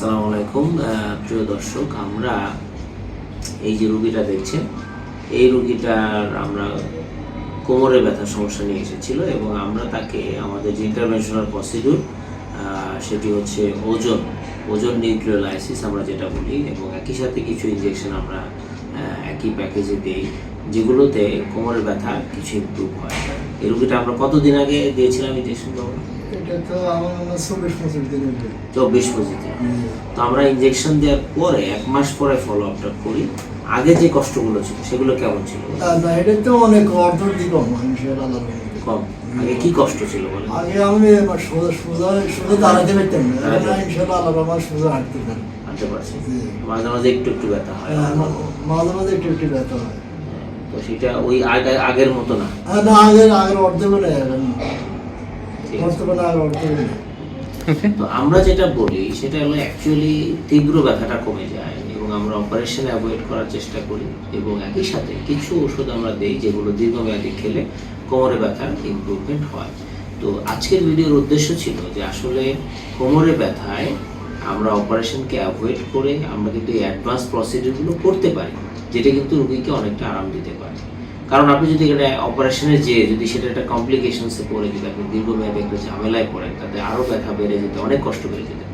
সুপ্রিয় দর্শক, আমরা এই যে রুগীটা দেখছেন, এই রুগীটার আমরা কোমরে ব্যথার সমস্যা নিয়ে এসেছিল এবং আমরা তাকে আমাদের যে ইন্টারভেনশনাল প্রসিডিউর সেটি হচ্ছে ওজন ওজন নিউক্লিওলাইসিস আমরা যেটা বলি এবং একই সাথে কিছু ইঞ্জেকশন আমরা একই প্যাকেজে দিই। যেগুলোতে কোমরের ব্যথা কিছু ইমপ্রুভ হয় এই রুগীটা আমরা কতদিন আগে দিয়েছিলাম ইনজেকশন এটা তো আমার চব্বিশ পঁচিশ দিন। তো আমরা ইঞ্জেকশন দেওয়ার পরে এক মাস পরে ফলো আপটা করি। আগে যে কষ্টগুলো ছিল সেগুলো কেমন ছিল না এটা তো অনেক অর্ধ দিক মানুষের আলাদা কম। আগে কি কষ্ট ছিল বলে আগে আমি সোজা সোজা সোজা দাঁড়াতে পারতাম না। এখন আল্লাহ আমার সোজা হাঁটতে পারি। আনতে পারছি। মাঝে মাঝে একটু একটু ব্যথা হয়। মাঝে মাঝে একটু একটু ব্যথা হয়। তো সেটা ওই আগে আগের মতো না। আগের আগের। বর্তমানে অর্ধে তো আমরা যেটা বলি সেটা হলো অ্যাকচুয়ালি তীব্র ব্যথাটা কমে যায় এবং আমরা অপারেশন অ্যাভয়েড করার চেষ্টা করি এবং একই সাথে কিছু ওষুধ আমরা দেই যেগুলো দীর্ঘমেয়াদী খেলে কোমরে ব্যথার ইমপ্রুভমেন্ট হয়। তো আজকের ভিডিওর উদ্দেশ্য ছিল যে আসলে কোমরে ব্যথায় আমরা অপারেশনকে অ্যাভয়েড করে আমরা কিন্তু এই অ্যাডভান্স প্রসিডিউরগুলো করতে পারি, যেটা কিন্তু রোগীকে অনেকটা আরাম দিতে পারে। কারণ আপনি যদি এটা অপারেশনে যেয়ে যদি সেটা একটা কমপ্লিকেশনসে পড়ে, যদি আপনি দীর্ঘমেয়াদী একটা ঝামেলায় পড়েন, তাতে আরও ব্যথা বেড়ে যেতে, অনেক কষ্ট বেড়ে যেতে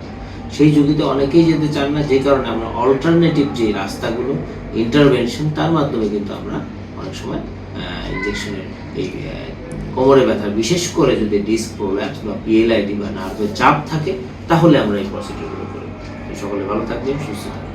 সেই যুগিতে অনেকেই যেতে চান না, যে কারণে আমরা অল্টারনেটিভ যে রাস্তাগুলো ইন্টারভেনশন তার মাধ্যমে কিন্তু আমরা অনেক সময় ইঞ্জেকশনের এই কোমরে ব্যথা, বিশেষ করে যদি ডিস্ক প্রোল্যাপস বা পিএলআইডি বা নার্ভের চাপ থাকে, তাহলে আমরা এই প্রসিডিউরগুলো করি। সকলে ভালো থাকবেন, সুস্থ থাকবেন।